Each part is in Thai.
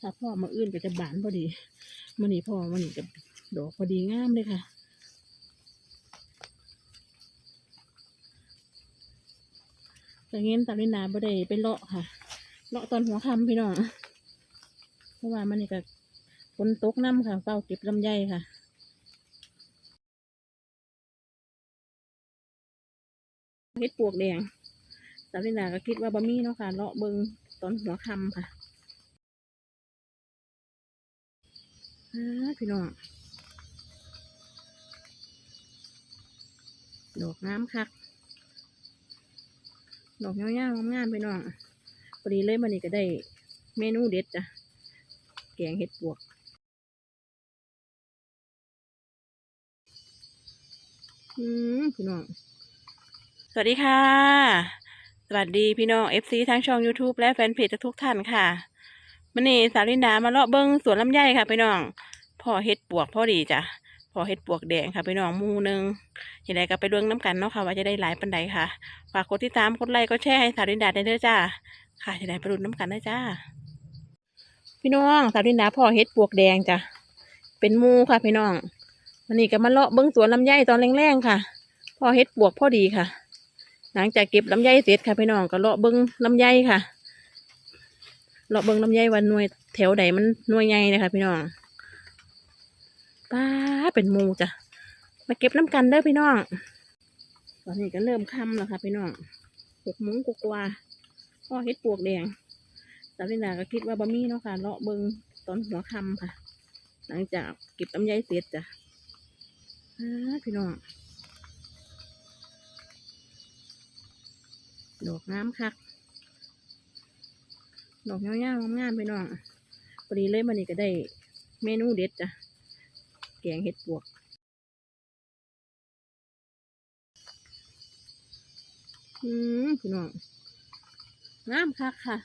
ถ้าพ่อมาอื่นก็จะบานพอดีมันนี่พ่อมันนี่กับดอกพอดีงามเลยค่ะแต่เงี้ยตาลินาบ่ได้ไปเลาะค่ะ เลาะตอนหัวค่ำพี่น้องเพราะว่ามันนี่ก็ฝนตกน้ำค่ะเฝ้าเก็บลำไยค่ะเฮ็ดปวกแดงสาลินาก็คิดว่าบะมี่เนาะค่ะเลาะเบิงตอนหัวค่ำค่ะ พี่น้องดอกน้ำคัก ดอกเงาวๆงามๆพี่น้องพอดีเลยมันนี่ก็ได้เมนูเด็ดจ้ะแกงเห็ดปวกอืมพี่น้อง สวัสดีค่ะ สวัสดีพี่น้อง FC ทั้งช่อง YouTube และแฟนเพจทุกท่านค่ะ มันนี่สาวลินดามาเลาะเบิ้งสวนลำไยค่ะพี่น้องพ่อเฮ็ดปวกพ่อดีจ้ะพ่อเฮ็ดปวกแดงค่ะพี่น้องมูหนึงยังไงก็ไปเบิ้งน้ำกันเนาะค่ะว่าจะได้หลายปันใดค่ะฝากกดติดตามกดไลค์กดแชร์ให้สาวลินดาได้เด้อจ้า ค่ะจะได้ไปรุ่นน้ำกันได้จ้า พี่น้องสาวลินดาพ่อเฮ็ดปวกแดงจ้ะเป็นมูค่ะพี่น้องวันนี้ก็มาเลาะเบิ้งสวนลำไยตอนแรงๆค่ะพ่อเฮ็ดปวกพ่อดีค่ะ หลังจากเก็บลำไยเสร็จค่ะพี่น้องก็เลาะเบิ้งลำไยค่ะ เลาะเบิ้งลำไยวันหน่วยแถวใดมันหน่วยใหญ่นะคะพี่น้องป้าเป็นมูจ้ะมาเก็บน้ำกันเด้อพี่น้อง ตอนนี้ก็เริ่มค่ำแล้วค่ะพี่น้องหกโมงกว่าๆพ่อเฮ็ดปวกแดงสาวลินาก็คิดว่าบะมี่เนาะค่ะเลาะเบิ้งตอนหัวค่ำค่ะ หลังจากเก็บลำไยเสร็จจ้ะอ้าพี่น้องดอกน้ำคัก ดอกเงาวๆงามๆไปน้องพอดีเลยมันนี่ก็ได้เมนูเด็ดจ้ะ แกงเห็ดปวกอืมพี่น้องงามคักค่ะ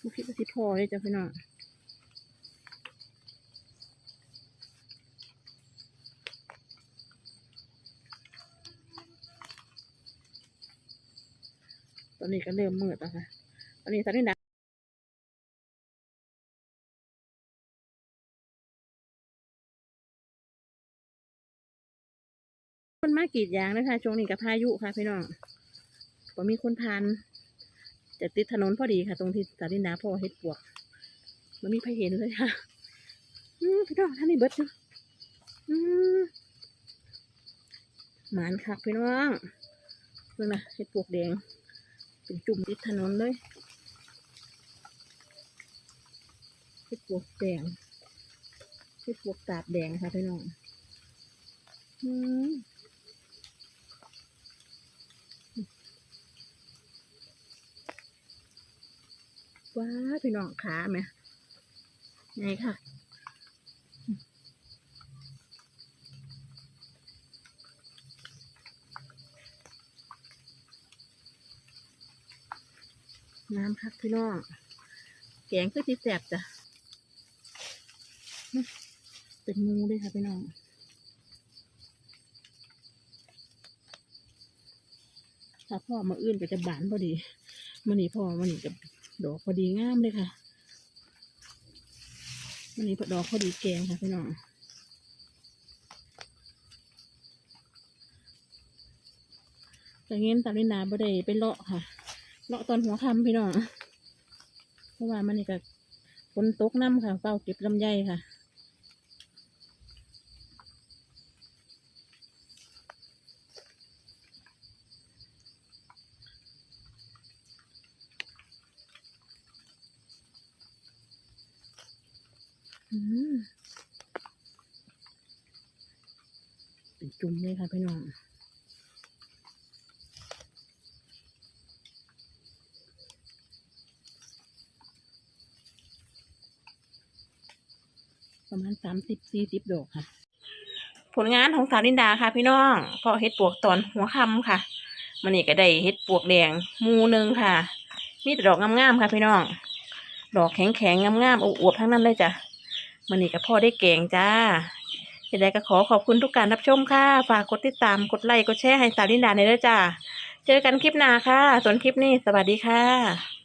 บุคิดว่าสิพอเลยจ้ะพี่น้อง อนนี้ก็เริ่มมืดแล้วค่ะตอนนี้สันนิษฐานคนมากรีดยางนะคะช่วงนี้กับพายุค่ะพี่น้องพอมีคนทานจะติดถนนพอดีค่ะ ตรงที่สันนิษฐานพ่อเฮ็ดปวก มันมีใครเห็นเลยค่ะอืมพี่น้องท่านนี่เบิดอยู่อืมหมานคักพี่น้องเพิ่งนะเฮ็ดปวกแดง เป็นจุ่มติดถนนเลยเห็ดปวกแดงเห็ดปวกกาบแดงค่ะพี่น้องอืมว้าพี่น้องขาไหมไงค่ะ น้ำคักพี่น้องแกงคือที่แสบจ้ะเป็นงูเลยค่ะพี่น้องถ้าพ่อมาอื่นก็จะบานพอดีมันนี่พ่อมันนี่กับดอกพอดีงามเลยค่ะมันนี่ดอกพอดีแกงค่ะพี่น้องแต่เงี้ยตาลินาบ่ได้ไปเลาะค่ะ เลาะตอนหัวค่ำพี่น้องเพราะว่ามันนี่ก็ฝนตกน้ำค่ะเฝ้าเก็บลำไยค่ะอืมเป็นจุ่มเลยค่ะพี่น้อง ประมาณสามสิบสี่สิบดอกค่ะ ผลงานของสาวลินดาค่ะ พี่น้องพอเฮ็ดปวกตอนหัวค่ำค่ะมันนี่ก็ได้เฮ็ดปวกแดงมูหนึ่งค่ะ มีแต่ดอกงามๆค่ะ พี่น้อง ดอกแข็งๆงามๆอวบๆทั้งนั้นเลยจ้ะมันนี่ก็พ่อได้แกงจ้ายังไงก็ขอขอบคุณทุกการรับชมค่ะ ฝากกดติดตามกดไลค์กดแชร์ให้สาวลินดาในด้อจ้าเจอกันคลิปหน้าค่ะ ส่วนคลิปนี้สวัสดีค่ะ